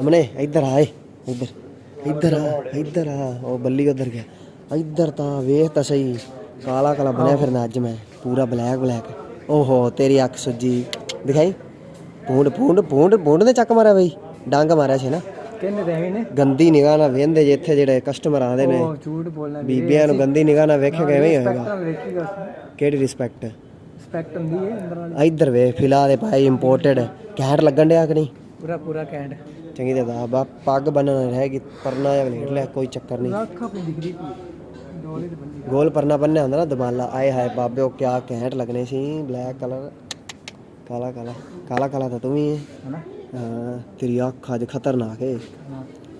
ਸਾਹਮਣੇ ਇੱਧਰ ਆਏ ਇੱਧਰ ਇੱਧਰ ਆ ਇੱਧਰ ਆ ਉਹ ਬੱਲੀ ਉਧਰ ਗਿਆ। ਇੱਧਰ ਤਾਂ ਵੇਖ ਤਾਂ ਸਹੀ ਕਾਲਾ ਕਾਲਾ ਬਣਿਆ ਫਿਰਨਾ ਅੱਜ ਮੈਂ ਪੂਰਾ ਬਲੈਕ ਬਲੈਕ। ਓਹੋ ਤੇਰੀ ਅੱਖ ਸੁੱਜੀ। ਦਿਖਾਈ? ਪੂੰਡ ਪੂੰਡ ਪੂੰਡ ਪੂੰਡ ਨੇ ਚੱਕ ਮਾਰਿਆ ਬਈ। ਡੰਗ ਮਾਰਿਆ ਸੀ ਨਾ। ਕਿੰਨੇ ਦੇ ਐਵੇਂ ਨੇ? ਗੰਦੀ ਨਿਗਾਹ ਨਾਲ ਵੇਂਦੇ ਜੇ ਇੱਥੇ ਜਿਹੜੇ ਕਸਟਮਰ ਆਉਂਦੇ ਨੇ। ਉਹ ਝੂਠ ਬੋਲਣਾ ਬੀਬੀਆਂ ਨੂੰ ਗੰਦੀ ਨਿਗਾਹ ਨਾਲ ਵੇਖੇ ਕਿਵੇਂ ਹੋਏਗਾ? ਕਿਹੜੀ ਰਿਸਪੈਕਟ ਸਪੈਕਟ ਹੁੰਦੀ ਹੈ ਅੰਦਰ ਵਾਲੀ। ਇੱਧਰ ਵੇ ਫਿਲਹਾਲ ਇਹ ਭਾਈ ਇੰਪੋਰਟਡ ਘੈਂਟ ਲੱਗਣ ਡਿਆ ਕਿ ਨਹੀਂ? ਪੂਰਾ ਪੂਰਾ ਕੈਂਡ। ਚੰਗੀ ਤਰ੍ਹਾਂ ਬਾ ਪੱਗ ਬੰਨਣ ਰਹਿ ਗਈ ਪਰਨਾ ਜਾਂ ਬਲੇਟ ਲੈ ਕੋਈ ਚੱਕਰ ਨਹੀਂ। ਅੱਖ ਆਪਣੀ ਦਿਖਦੀ ਪਈ ਡੋਲੇ ਤੇ ਬੰਦੀ ਗੋਲ ਪਰਨਾ ਬੰਨਿਆ ਹੁੰਦਾ ਨਾ ਦਮਾਲਾ ਆਏ ਹਾਏ ਬਾਬੇ ਉਹ ਕਿਆ ਘੈਂਟ ਲੱਗਣੇ ਸੀ ਬਲੈਕ ਕਲਰ ਕਾਲਾ ਕਾਲਾ ਕਾਲਾ ਕਾਲਾ ਤਾਂ ਤੂੰ ਵੀ ਹੈ ਹਨਾ? ਹਾਂ ਤੇਰੀ ਅੱਖ ਅੱਜ ਖਤਰਨਾਕ ਹੈ।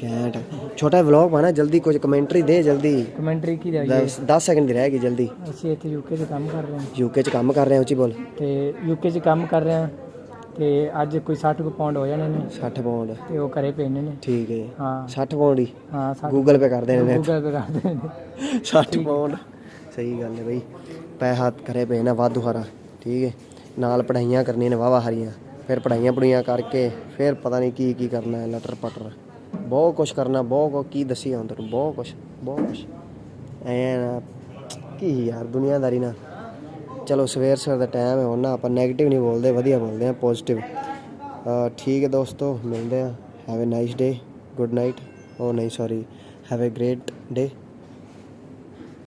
ਘੈਂਟ। ਛੋਟਾ ਵਲੌਗ ਪਾਣਾ ਜਲਦੀ ਕੁਝ ਕਮੈਂਟਰੀ ਦੇ ਜਲਦੀ। ਕਮੈਂਟਰੀ ਕੀ ਦਾ 10 ਸੈਕਿੰਡ ਦੀ ਰਹਿ ਗਈ ਜਲਦੀ। ਅਸੀਂ ਇੱਥੇ ਯੂਕੇ 'ਚ ਕੰਮ ਕਰ ਰਹੇ ਹਾਂ। ਯੂਕੇ ਚ ਕੰਮ ਕਰ ਰਹੇ ਹਾਂ ਉੱਚੀ ਬੋਲ। ਤੇ ਯੂਕੇ 'ਚ ਕੰਮ ਕਰ ਰਹੇ ਹਾਂ। ਤੇ ਅੱਜ ਕੋਈ 60 ਕੁ ਪਾਉਂਡ ਹੋ ਜਾਣੇ ਨੇ। 60 ਪਾਉਂਡ ਤੇ ਉਹ ਘਰੇ ਪੈਣੇ ਨੇ। ਠੀਕ ਹੈ ਹਾਂ। 60 ਪਾਉਂਡ ਹੀ। ਹਾਂ ਸਾਡੇ ਗੂਗਲ ਪੇ ਕਰ ਦੇਣੇ ਨੇ ਗੂਗਲ ਪੇ ਕਰਦੇ ਨੇ। 60 ਪਾਉਂਡ ਸਹੀ ਗੱਲ ਹੈ ਬਈ। ਪੈਸਾ ਕਰੇ ਪਏ ਨਾ ਵਾਧੂ ਹਾਰਾ। ਠੀਕ ਹੈ। ਨਾਲ ਪੜਾਈਆਂ ਕਰਨੀਆਂ ਨੇ ਵਾਵਾ ਹਰੀਆਂ। ਫਿਰ ਪੜਾਈਆਂ ਪੜੀਆਂ ਕਰਕੇ ਫਿਰ ਪਤਾ ਨਹੀਂ ਕੀ ਕੀ ਕਰਨਾ ਹੈ ਲਟਰ ਪਟਰ। ਬਹੁਤ ਕੁਝ ਕਰਨਾ ਬਹੁਤ ਕੁਛ ਕੀ ਦੱਸੀ ਹੁਣ ਤੈਨੂੰ। ਬਹੁਤ ਕੁਝ ਬਹੁਤ ਕੁਝ ਐ ਨਾ। ਕੀ ਯਾਰ ਦੁਨੀਆਦਾਰੀ ਨਾ ਚਲੋ ਸਵੇਰ ਸਵੇਰ ਦਾ ਟਾਈਮ ਹੈ ਹੁਣ ਨਾ ਆਪਾਂ 네ਗੇਟਿਵ ਨਹੀਂ ਬੋਲਦੇ, ਵਧੀਆ ਬੋਲਦੇ ਆ ਪੋਜ਼ਿਟਿਵ ਠੀਕ ਹੈ ਦੋਸਤੋ, ਮਿਲਦੇ ਆ have a nice day good night ਓ ਨਹੀਂ sorry have a great day